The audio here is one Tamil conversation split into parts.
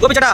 গোপি বেচারা।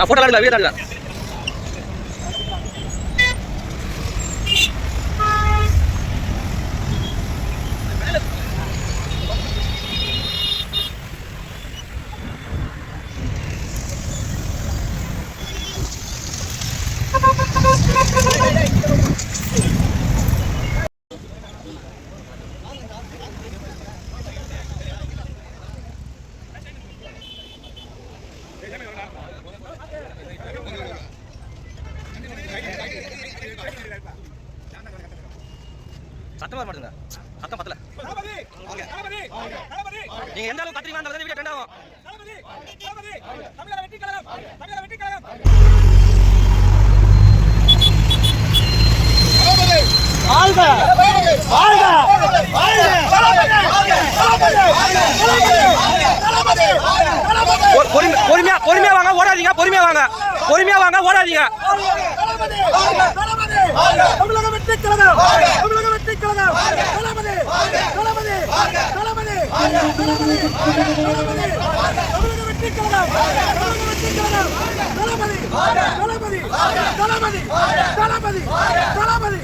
நான் போட்டோ எடுக்கல வீடியோ எடுக்கல சத்தமா மாட்டுங்க சத்தம் பத்தல. நீங்க எந்த அளவுக்கு கத்துறீங்க அந்த வீடியோ ட்ரெண்ட் ஆகும் பொறுமையா பொறுமையா வாங்க. ஓடாதீங்க பொறுமையா வாங்க. பொறுமையா வாங்க ஓடாதீங்க தமிழக வெற்றி கழகம் தமிழக வெற்றி கழகம் தளபதி தளபதி தளபதி தளபதி தளபதி தமிழக வெற்றி கழகம் தமிழக வெற்றி கழகம் தளபதி தளபதி தளபதி தளபதி தளபதி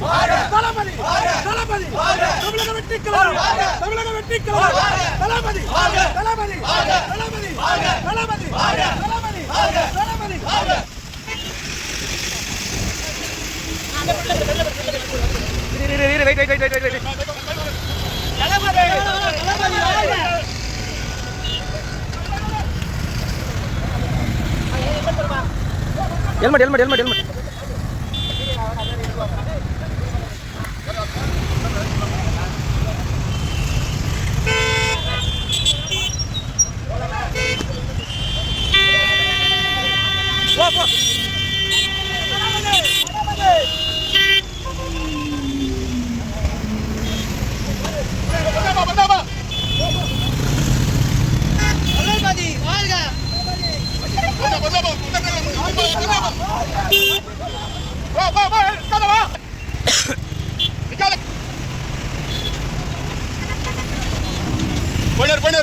தளபதி தளபதி தமிழக வெற்றி கழகம் தமிழக வெற்றி கழகம் தளபதி தளபதி தளபதி தளபதி தளபதி தளபதி இரு, wait, wait, wait, wait, wait, wait. Jalan mana? Jalan mana? Jalan mana? Jalan mana? Jalan mana? Jalan mana? Wah, wah. போயிடு போயிடு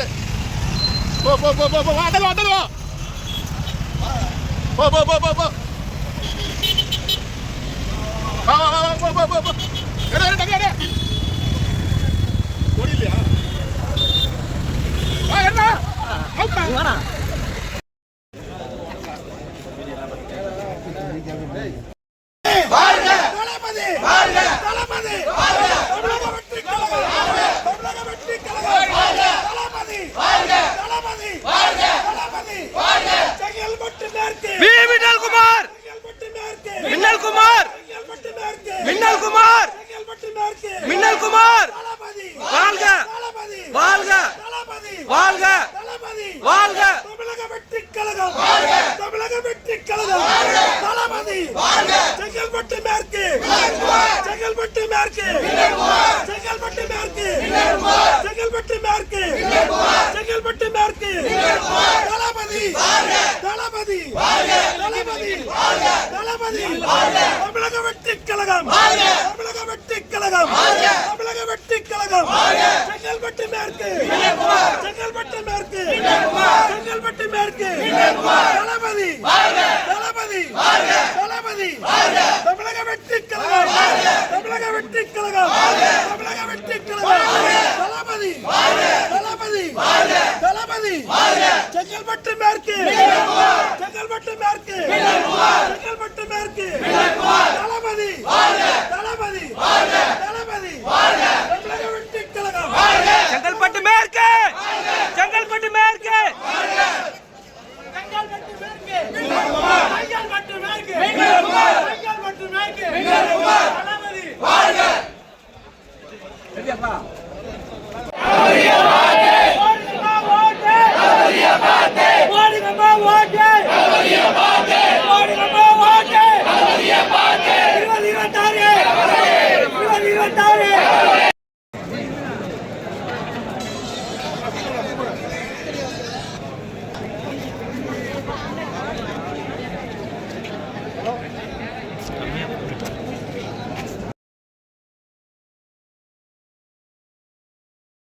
போ போ போ போ போ அதல்வா அதல்வா போ போ போ போ போ வா வா வா போ போ போ போ எடு எடு எடு ஓடிலையா வா என்ன தளபதி தமிழக வெற்றி கழகம் தமிழக வெற்றி கழகம் தளபதி தளபதி தளபதி செங்கல்பட்டு மேற்கு வி மின்னல் குமார் செங்கல்பட்டு மேற்கு மின்னல் குமார் செங்கல்பட்டு மேற்கு மின்னல் குமார் செங்கல்பட்டு மேற்கு மின்னல் குமார் தளபதி வாழ்க தளபதி வாழ்க தளபதி வாழ்க தளபதி வாழ்க தமிழக வெற்றி கழகம் தமிழக வெற்றி கழகம் தளபதி செங்கல்பட்டு மேற்கு செங்கல்பட்டு மேற்கு செங்கல்பட்டு மேற்கு செங்கல்பட்டு மேற்கு! செங்கல்பட்டு மேற்கு! தளபதி! தளபதி! தளபதி! தளபதி! தமிழக வெற்றி கழகம்! தமிழக வெற்றி கழகம்! தமிழக வெற்றி கழகம்! செங்கல்பட்டு மேற்கு! செங்கல்பட்டு மேற்கு! செங்கல்பட்டு மேற்கு! தளபதி! தளபதி! தளபதி! தமிழக வெற்றி கழகம்! தமிழக வெற்றி கழகம்! தமிழக வெற்றி தளபதி தளபதி தளபதி செங்கல்பட்டு மேற்கு செங்கல்பட்டு மேற்கு